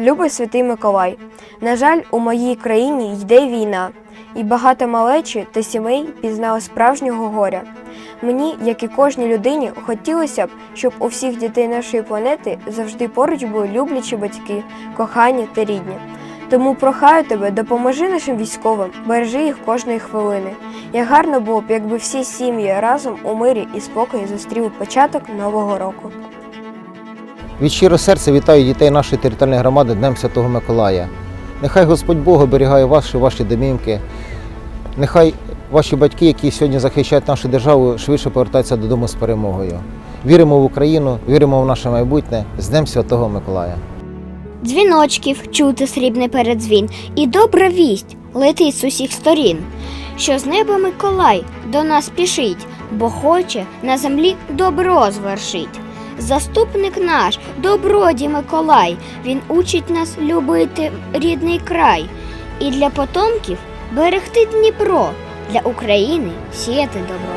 Любий святий Миколай. На жаль, у моїй країні йде війна, і багато малечі та сімей пізнали справжнього горя. Мені, як і кожній людині, хотілося б, щоб у всіх дітей нашої планети завжди поруч були люблячі батьки, кохані та рідні. Тому прохаю тебе, допоможи нашим військовим, бережи їх кожної хвилини. Як гарно було б, якби всі сім'ї разом у мирі і спокої зустріли початок нового року. Від щиро серця вітаю дітей нашої територіальної громади Днем Святого Миколая. Нехай Господь Бог оберігає вас і ваші домівки. Нехай ваші батьки, які сьогодні захищають нашу державу, швидше повертаються додому з перемогою. Віримо в Україну, віримо в наше майбутнє з Днем Святого Миколая. Дзвіночків чути срібний передзвін, і добра вість летить з усіх сторін. Що з неба Миколай до нас спішить, бо хоче на землі добро звершить. Заступник наш, добродій Миколай, він учить нас любити рідний край і для потомків берегти Дніпро, для України сіяти добро.